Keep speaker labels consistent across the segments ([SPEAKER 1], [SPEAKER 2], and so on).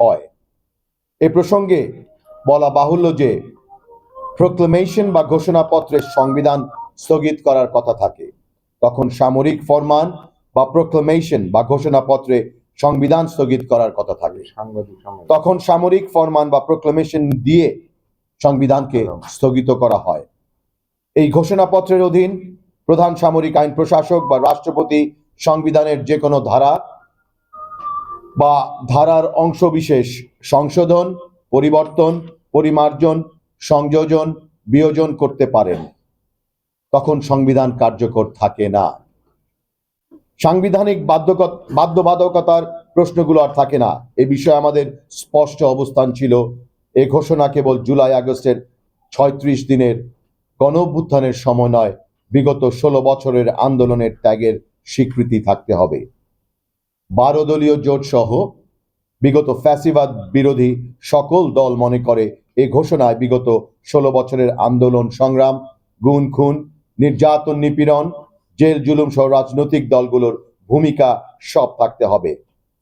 [SPEAKER 1] হয়। এ প্রসঙ্গে বলা বাহুল্য যে প্রোক্লেমেশন বা ঘোষণাপত্রের সংবিধান স্থগিত করার কথা থাকে। তখন সামরিক ফরমান বা প্রোক্লেমেশন বা ঘোষণাপত্রে সংবিধান স্থগিত করার কথা থাকে। তখন সামরিক ফরমান বা প্রোক্লেমেশন দিয়ে সংবিধানকে স্থগিত করা হয়। এই ঘোষণাপত্রের অধীন প্রধান সামরিক আইন প্রশাসক বা রাষ্ট্রপতি সংবিধানের যে কোনো ধারা বা ধারার অংশবিশেষ সংশোধন, পরিবর্তন, পরিমার্জন, সংযোজন, বিয়োজন করতে পারেন। তখন সংবিধান কার্যকর থাকে না। সাংবিধানিক বাধ্যবাধকতার প্রশ্নগুলো আর থাকে না। এ বিষয়ে আমাদের স্পষ্ট অবস্থান ছিল। এ ঘোষণা কেবল জুলাই আগস্টের ছয়ত্রিশ দিনের গণ অভ্যুত্থানের সময় নয়, বিগত ষোলো বছরের আন্দোলনের ত্যাগের স্বীকৃতি থাকতে হবে। বারো দলীয় জোট সহ বিগত ফ্যাসিবাদ বিরোধী সকল দল মনে করে এ ঘোষণায় বিগত ষোলো বছরের আন্দোলন সংগ্রাম, গুণ খুন, নির্যাতন, নিপীড়ন, জেল জুলুম সহ রাজনৈতিক দলগুলোর ভূমিকা সব থাকতে হবে।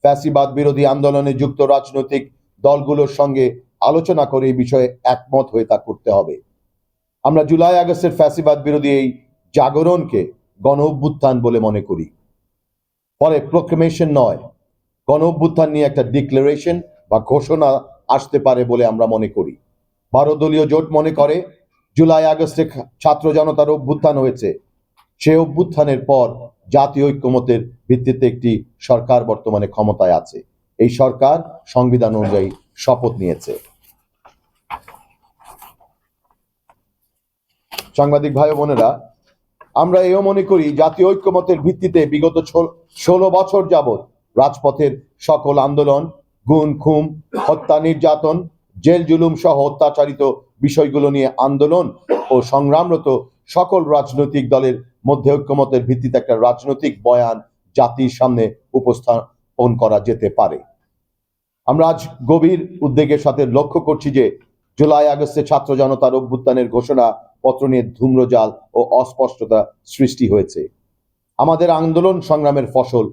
[SPEAKER 1] ফ্যাসিবাদ বিরোধী আন্দোলনে যুক্ত রাজনৈতিক দলগুলোর সঙ্গে আলোচনা করে এই বিষয়ে একমত হয়ে তা করতে হবে। আমরা জুলাই আগস্টের ফ্যাসিবাদ বিরোধী এই জাগরণকে গণ অভ্যুত্থান বলে মনে করি। ফলে প্রোক্লেমেশন নয়। গণ অভ্যুত্থান নিয়ে একটা ডিক্লারেশন বা ঘোষণা আসতে পারে বলে আমরা মনে করি। বারো দলীয় জোট মনে করে, জুলাই আগস্টে ছাত্র জনতার অভ্যুত্থান হয়েছে। সে অভ্যুত্থানের পর জাতীয় ঐক্যমতের ভিত্তিতে একটি সরকার বর্তমানে ক্ষমতায় আছে। এই সরকার সংবিধান অনুযায়ী শপথ নিয়েছে। সাংবাদিক ভাই বোনেরা আমরা এও মনে করি জাতীয় ঐক্যমতের ভিত্তিতে বিগত ষোলো বছর যাবৎ রাজপথের সকল আন্দোলন গুণ খুম, হত্যা, নির্যাতন, জেল জুলুম সহ অত্যাচারিত বিষয়গুলো নিয়ে আন্দোলন ও সংগ্রামরত সকল রাজনৈতিক দলের মধ্যে ঐক্যমতের ভিত্তিতে একটা রাজনৈতিক বয়ান জাতির সামনে উপস্থাপন করা যেতে পারে। আমরা আজ গভীর উদ্বেগের সাথে লক্ষ্য করছি যে জুলাই আগস্টে ছাত্র জনতার অভ্যুত্থানের ঘোষণা পত্র নিয়ে ধূম্রজাল ও অস্পষ্টতা সৃষ্টি হয়েছে। আমাদের আন্দোলন সংগ্রামের ফসল